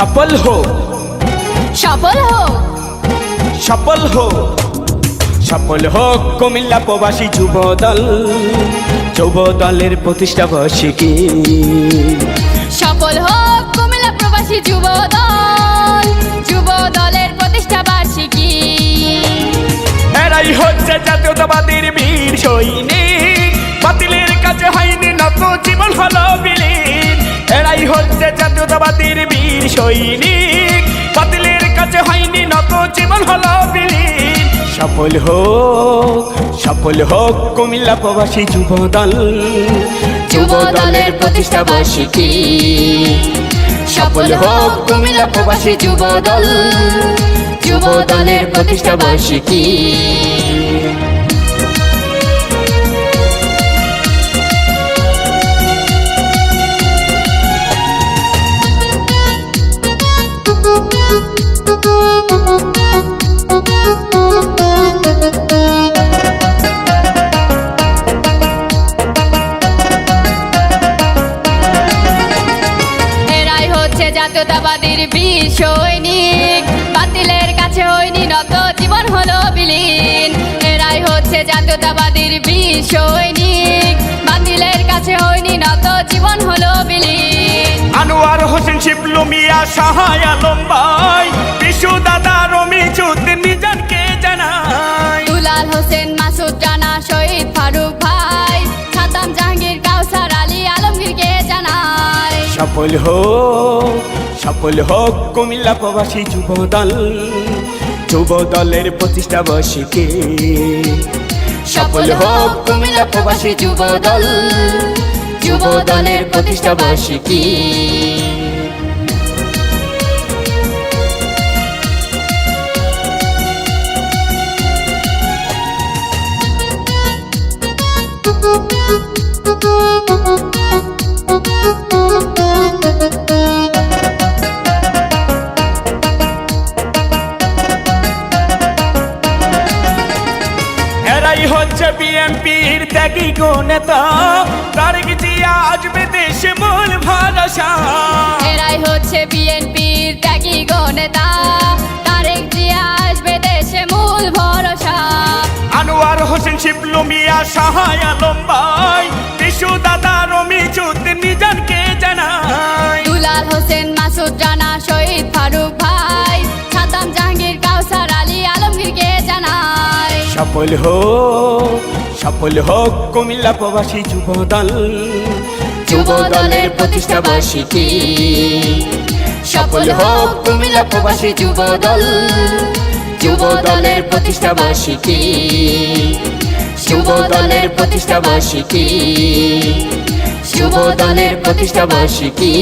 সফল হোক সফল হোক সফল হোক সফল হোক কুমিল্লা প্রবাসী যুব দল যুব দলের প্রতিষ্ঠা বার্ষিকী। সফল হোক কুমিল্লা প্রবাসী যুব দল যুব দলের প্রতিষ্ঠা বার্ষিকী। এরাই হচ্ছে জাতীয়তাবাদীর বীর সৈনিক। বাতিলের কাছে হয়নি নত জীবন হলো এরাই হচ্ছে জাতীয়তাবাদীর বীর সৈনিক। বাতিলের কাছে হয়নি নত, জীবন হলো বিলীন। সফল হোক সফল হোক কুমিল্লা প্রবাসী যুব দল যুব দলের প্রতিষ্ঠা বার্ষিকী। সফল হোক কুমিল্লা প্রবাসী যুব দল যুব দলের প্রতিষ্ঠা বার্ষিকী। জাতীয়তাবাদীর বীর সৈনিক বাতিলের কাছে হয়নি নত জীবন হলো বিলীন। এরাই হচ্ছে জাতীয়তাবাদীর বীর সৈনিক বাতিলের কাছে হয়নি নত জীবন হলো বিলীন। আনোয়ার হোসেন শিবলু মিয়া সাহায় আলম ভাই বিশু দাদা রমি চৌধুরী নিজানকে জানাই। দুলাল হোসেন মাসুদ জানা শহীদ ফারুক ভাই সাতাম জাহাঙ্গীর কাউসার আলী আলমগীরকে জানাই। সফল হোক সফল হোক কুমিল্লা প্রবাসী যুব দল যুব দলের প্রতিষ্ঠা বার্ষিকী। সফল হোক কুমিল্লা প্রবাসী যুব দল যুব দলের প্রতিষ্ঠা বার্ষিকী। এরাই হচ্ছে বিএনপির ত্যাগী গো নেতা। তারেক জিয়া আসবে দেশে মূল ভরসা এরাই হচ্ছে বিএনপির ত্যাগী গণেতা তারেক জিয়া আসবে দেশে মূল ভরসা। আনোয়ার হোসেন শিবলু মিয়া সাহায় আলম ভাই বিশু দাদা রমি চৌধুরী নিজানকে সফল হোক সফল হোক কুমিল্লা প্রবাসী যুব দল যুব দলের প্রতিষ্ঠা বার্ষিকী। সফল হোক কুমিল্লা প্রবাসী যুব দল যুব দলের প্রতিষ্ঠা বার্ষিকী। যুব দলের প্রতিষ্ঠা বার্ষিকী। যুব দলের প্রতিষ্ঠা বার্ষিকী।